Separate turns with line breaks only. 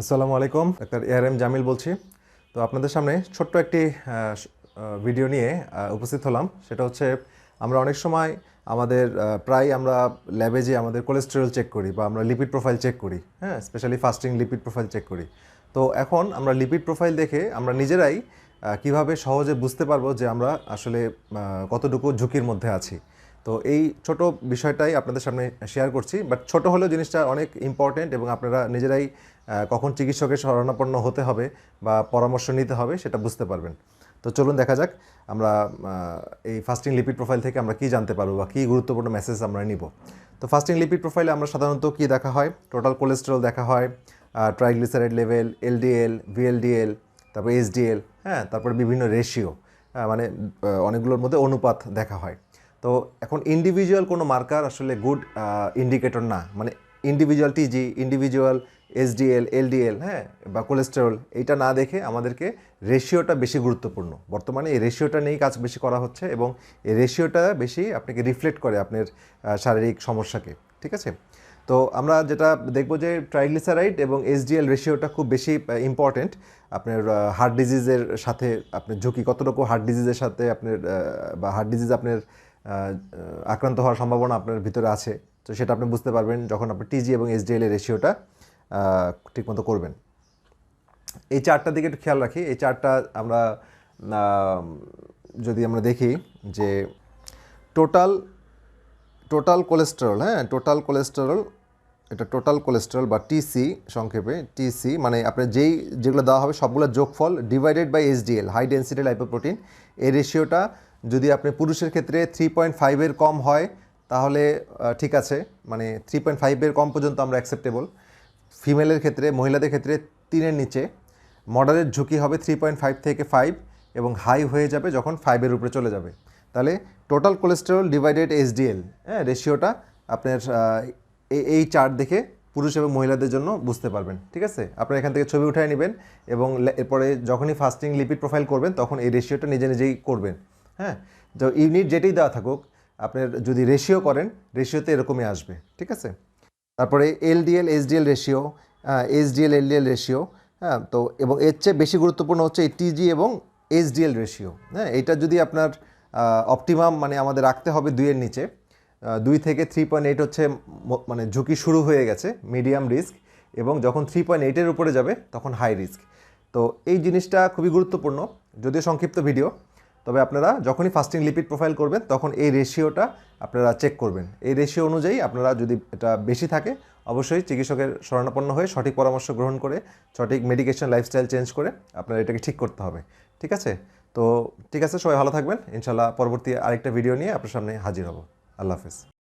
আসসালামু আলাইকুম, doctor AR M Jamil বলছি। তো আপনাদের সামনে ছোট্ট একটি ভিডিও নিয়ে উপস্থিত হলাম। সেটা হচ্ছে, আমরা অনেক সময় আমাদের প্রায় আমরা ল্যাবে যে আমাদের কোলেস্টেরল চেক করি বা আমরা লিপিড প্রোফাইল চেক করি হ্যাঁ specially fasting lipid profile check করি। তো এখন আমরা লিপিড প্রোফাইল দেখে আমরা নিজেরাই কীভাবে সহজে বুঝতে পারব যে আমরা আসলে কতটুকু ঝুঁকির মধ্যে আছি। তো এই ছোট বিষয়টাই আপনাদের সামনে শেয়ার করছি বাট ছোট হলেও জিনিসটা অনেক ইম্পর্টেন্ট এবং আপনারা নিজেরাই কখন চিকিৎসকের শরণাপন্ন হতে হবে বা পরামর্শ নিতে হবে সেটা বুঝতে পারবেন। তো চলুন দেখা যাক আমরা এই ফাস্টিং লিপিড প্রোফাইল থেকে আমরা কি জানতে পারব বা কী গুরুত্বপূর্ণ মেসেজ আমরা নিব। তো ফাস্টিং লিপিড প্রোফাইলে আমরা সাধারণত কি দেখা হয়? টোটাল কোলেস্টেরল দেখা হয় ট্রাইগ্লিসারাইড লেভেল এলডিএল ভিএলডিএল তারপর এসডিএল হ্যাঁ তারপরে বিভিন্ন রেশিও মানে অনেকগুলোর মধ্যে অনুপাত দেখা হয়। তো এখন ইন্ডিভিজুয়াল কোনো মার্কার আসলে গুড ইন্ডিকেটর না। মানে individual TG individual SDL LDL হ্যাঁ বা কোলেস্টেরল এইটা না দেখে আমাদেরকে রেশিওটা বেশি গুরুত্বপূর্ণ। বর্তমানে এই রেশিওটা নিয়েই কাজ বেশি করা হচ্ছে এবং এই রেশিওটা বেশি আপনাকে রিফ্লেক্ট করে আপনার শারীরিক সমস্যাকে, ঠিক আছে? তো আমরা যেটা দেখব যে ট্রাইগ্লিসারাইড এবং এসডিএল রেশিওটা খুব বেশি ইম্পর্টেন্ট আপনার হার্ট ডিজিজের সাথে আপনার ঝুঁকি, কতটুকু হার্ট ডিজিজের সাথে আপনার বা হার্ট ডিজিজ আপনার আক্রান্ত হওয়ার সম্ভাবনা আপনার ভিতরে আছে। তো সেটা আপনি বুঝতে পারবেন যখন আপনি টিজি এবং এসডিএল এর রেশিওটা ঠিকমতো করবেন। এই চারটার দিকে একটু খেয়াল রাখি। এই চারটা আমরা যদি আমরা দেখি যে টোটাল টোটাল কোলেস্টেরল হ্যাঁ টোটাল কোলেস্টেরল এটা টোটাল কোলেস্টেরল বা টিসি সংক্ষেপে টিসি মানে আপনার যেই, যেগুলো দেওয়া হবে সবগুলোর যোগফল divided by SDL high density lipoprotein এই রেশিওটা যদি আপনি পুরুষের ক্ষেত্রে থ্রি পয়েন্ট ফাইভের কম হয়, তাহলে ঠিক আছে। মানে থ্রি পয়েন্ট ফাইভের কম পর্যন্ত আমরা অ্যাকসেপ্টেবল ফিমেলের ক্ষেত্রে, মহিলাদের ক্ষেত্রে তিনের নিচে। মডারেট ঝুঁকি হবে থ্রি পয়েন্ট ফাইভ থেকে ফাইভ এবং হাই হয়ে যাবে যখন ফাইভের উপরে চলে যাবে। তাহলে টোটাল কোলেস্টেরল ডিভাইডেড এসডিএল হ্যাঁ রেশিওটা আপনার এই চার্ট দেখে পুরুষ এবং মহিলাদের জন্য বুঝতে পারবেন, ঠিক আছে? আপনারা এখান থেকে ছবি উঠায় নেবেন এবং এরপরে যখনই ফাস্টিং লিপিড প্রোফাইল করবেন, তখন এই রেশিওটা নিজে নিজেই করবেন। হ্যাঁ? তো ইউনিট যেটাই দেওয়া থাকুক, আপনার যদি রেশিও করেন রেশিওতে এরকমই আসবে, ঠিক আছে? তারপরে LDL SDL ratio SDL LDL ratio হ্যাঁ? তো এবং এর চেয়ে বেশি গুরুত্বপূর্ণ হচ্ছে এই টিজি এবং এসডিএল রেশিও হ্যাঁ? এটা যদি আপনার অপটিমাম মানে আমাদের রাখতে হবে দুইয়ের নিচে দুই থেকে থ্রি পয়েন্ট এইট হচ্ছে মানে ঝুঁকি শুরু হয়ে গেছে মিডিয়াম রিস্ক এবং যখন থ্রি পয়েন্ট এইটের উপরে যাবে, তখন হাই রিস্ক তো এই জিনিসটা খুবই গুরুত্বপূর্ণ, যদিও সংক্ষিপ্ত ভিডিও তবে আপনারা যখনই ফাস্টিং লিপিড প্রোফাইল করবেন, তখন এই রেশিওটা আপনারা চেক করবেন। এই রেশিও অনুযায়ী আপনারা যদি এটা বেশি থাকে, অবশ্যই চিকিৎসকের শরণাপন্ন হয়ে সঠিক পরামর্শ গ্রহণ করে, সঠিক মেডিকেশন লাইফস্টাইল চেঞ্জ করে আপনারা এটাকে ঠিক করতে হবে। ঠিক আছে? তো ঠিক আছে, সবাই ভালো থাকবেন। ইনশাল্লাহ পরবর্তী আরেকটা ভিডিও নিয়ে আপনার সামনে হাজির হব। আল্লাহ হাফেজ।